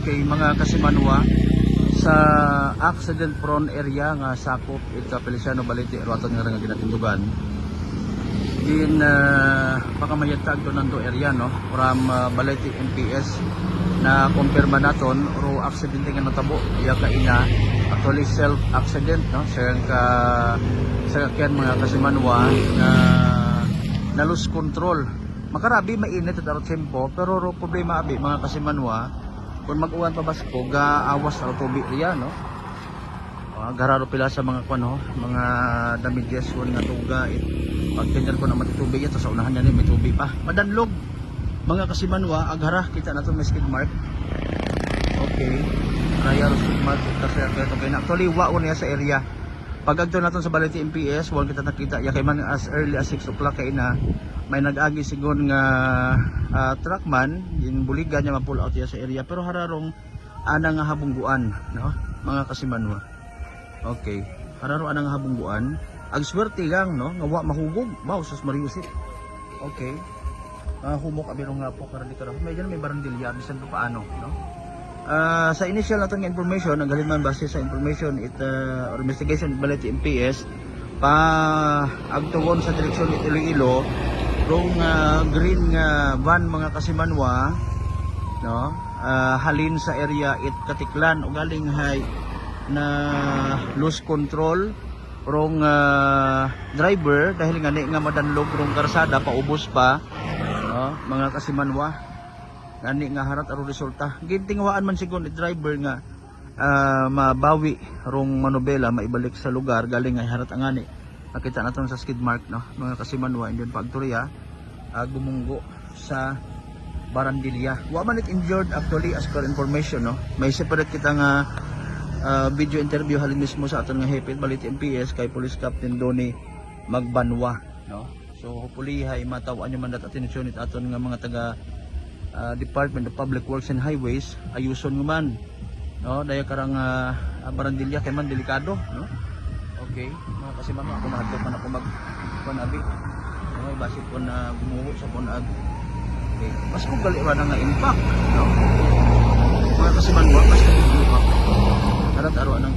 Okay, mga kasimanwa sa accident prone area nga sakop ita Feliciano Balete roton nga nga ginatindugan. Din uh, pakamayatag to nando area no? From uh, Balete MPS na kumpirma naton ro accident nga natabo iya ka ina. Actually self accident no sa ka sa kakyan mga kasimanwa na na lose control. Makarabi mainit at aro tempo pero ro problema abi mga kasimanwa kung mag-uwan pa basko ga awas sa tubig riya no? Uh, gararo pila sa mga kuno mga damages kun nga tuga it pag tinyer ko na matutubig ito sa unahan niya may tubig pa. Madanlog mga kasimanwa aghara. Kita na to may skid mark. Okay. Kaya ro skid mark. Kasi ito kay actually wa niya sa area pag agto naton sa Balete MPS wala kita nakita. Ya man as early as 6 o'clock kay na may nag-agi sigon nga ah, truckman yung buligan niya ma-pull out niya sa area. Pero hararong ana nga habungguan no? Mga kasimanwa. Okay. Hararo ana nga habungguan. Ag swerte lang no? Nga wa mahugog. Wow sus mariusit okay. Uh, humok abiro nga po karon dito may dyan may barandilya bisan pa paano no Ah, sa initial natin nga information nagalit man base sa information it uh, or investigation Balete MPS pa agtugon sa direksyon it Iloilo rong ah, green nga van mga kasimanwa no? Ah, halin sa area it Katiklan o galing hay na lose control rong ah, driver dahil nga ni nga madanlog rong karsada paubos pa no? Mga kasimanwa gani nga harat aron resulta. Gintingwaan man sigon ni driver nga ah, mabawi rong manobela maibalik sa lugar. Galing nga harat ang ani. Nakita naton sa skid mark no? Mga kasimanwa indian pagturya uh, gumunggo sa Barandilla wa man it injured actually as per information no? May separate kita nga ah, video interview halin mismo sa aton nga hepit balit MPS kay Police Captain Doni Magbanwa no? So hopefully hay matawan nyo man dat atensyon it aton nga mga taga ah, Department of Public Works and Highways ayuson man no daya karang uh, Barandilla kay man delikado no? Okay mga kasi mama ako mahadto man ako mag panabi okay basit ko na gumuho sa punag okay mas kung gali ra nga impact no? Mga kasi man mas kung impact. Harat aro anang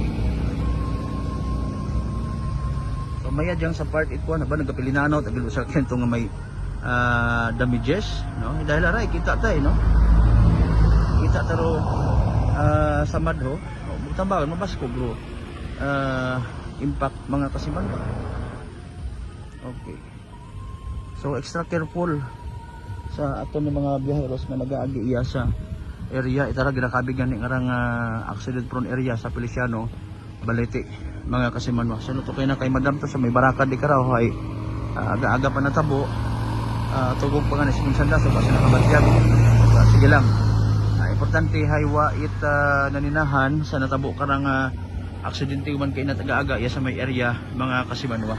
So maya dyan sa part 8 ko na ba nagkapilinanaw tabil sa kento nga may ah, damages no? Dahil aray kita tay no? Kita taro ah, sa madho oh, tambagan mabas ko bro. Ah, impact mga kasiman. Okay. So extra careful sa ato ni mga biyaheros nga nagaagi iya sa area. Itara ginakabigan ni ngarang ah, accident prone area sa Feliciano Balete mga kasimanwa sa to kay na kay madam to sa may baraka di karaw hay ah, aga-aga pa natabo uh, tugog pa nga ni sanda sa basa nakabatyag Ah, sige lang. Ah, importante haywa it ah, naninahan sa natabo karang uh, aksidente man kay na taga-aga ya sa may area mga kasimanwa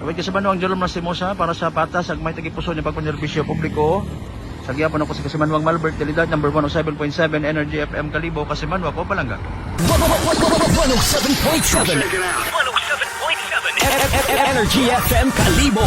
Kawit kasimanwa ang jalom na simosa para sa patas ag may tagipuso ni pagpanerbisyo publiko. Sa gyapon ako sa Kasimanwang Malbert, Kalidad number 107.7 Energy FM Kalibo, Kasimanwa ko palangga. 107.7 107.7 Energy FM Kalibo